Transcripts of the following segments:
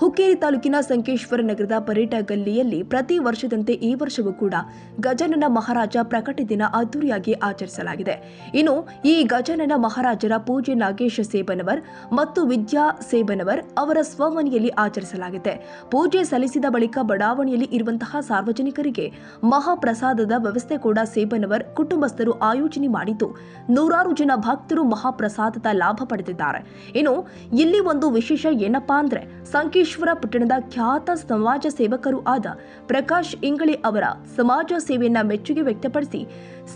ಹುಕ್ಕೇರಿ ತಾಲೂಕಿನ ಸಂಕೇಶ್ವರ ನಗರದ ಪರೇಟ ಗಲ್ಲಿಯಲ್ಲಿ ಪ್ರತಿ ವರ್ಷದಂತೆ ಈ ವರ್ಷವೂ ಕೂಡ ಗಜಾನನ ಮಹಾರಾಜ ಪ್ರಕಟ ದಿನ ಅದ್ದೂರಿಯಾಗಿ ಆಚರಿಸಲಾಗಿದೆ. ಇನ್ನು ಈ ಗಜಾನನ ಮಹಾರಾಜರ ಪೂಜೆ ನಾಗೇಶ ಸೇಬನವರ್ ಮತ್ತು ವಿದ್ಯಾ ಸೇಬನವರ್ ಅವರ ಸ್ವಮನೆಯಲ್ಲಿ ಆಚರಿಸಲಾಗಿದೆ. ಪೂಜೆ ಸಲ್ಲಿಸಿದ ಬಳಿಕ ಬಡಾವಣೆಯಲ್ಲಿ ಇರುವಂತಹ ಸಾರ್ವಜನಿಕರಿಗೆ ಮಹಾಪ್ರಸಾದದ ವ್ಯವಸ್ಥೆ ಕೂಡ ಸೇಬನವರ್ ಕುಟುಂಬಸ್ಥರು ಆಯೋಜನೆ ಮಾಡಿದ್ದು, ನೂರಾರು ಜನ ಭಕ್ತರು ಮಹಾಪ್ರಸಾದದ ಲಾಭ ಪಡೆದಿದ್ದಾರೆ. ಇನ್ನು ಇಲ್ಲಿ ಒಂದು ವಿಶೇಷ ಏನಪ್ಪಾ ಅಂದ್ರೆ ಸಂಕೇಶ್ವರ ಪಟ್ಟಣದ ಖ್ಯಾತ ಸಮಾಜ ಸೇವಕರು ಆದ ಪ್ರಕಾಶ್ ಇಂಗಳಿ ಅವರ ಸಮಾಜ ಸೇವೆಯನ್ನ ಮೆಚ್ಚುಗೆ ವ್ಯಕ್ತಪಡಿಸಿ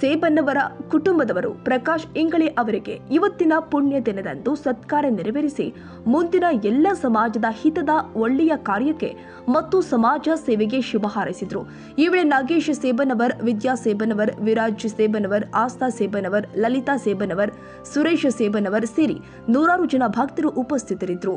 ಸೇಬನ್ನವರ ಕುಟುಂಬದವರು ಪ್ರಕಾಶ್ ಇಂಗಳಿ ಅವರಿಗೆ ಇವತ್ತಿನ ಪುಣ್ಯ ದಿನದಂದು ಸತ್ಕಾರ ನೆರವೇರಿಸಿ ಮುಂದಿನ ಎಲ್ಲ ಸಮಾಜದ ಹಿತದ ಒಳ್ಳೆಯ ಕಾರ್ಯಕ್ಕೆ ಮತ್ತು ಸಮಾಜ ಸೇವೆಗೆ ಶುಭ ಹಾರೈಸಿದರು. ಈ ವೇಳೆ ನಾಗೇಶ್ ಸೇಬನವರ್ ವಿದ್ಯಾ ಸೇಬನವರ್ ವಿರಾಜ್ ಸೇಬನವರ್ ಆಸ್ಥಾ ಸೇಬನವರ್ ಲಲಿತಾ ಸೇಬನವರ್ ಸುರೇಶ್ ಸೇಬನವರ್ ಸೇರಿ ನೂರಾರು ಜನ ಭಕ್ತರು ಉಪಸ್ಥಿತರಿದ್ದರು.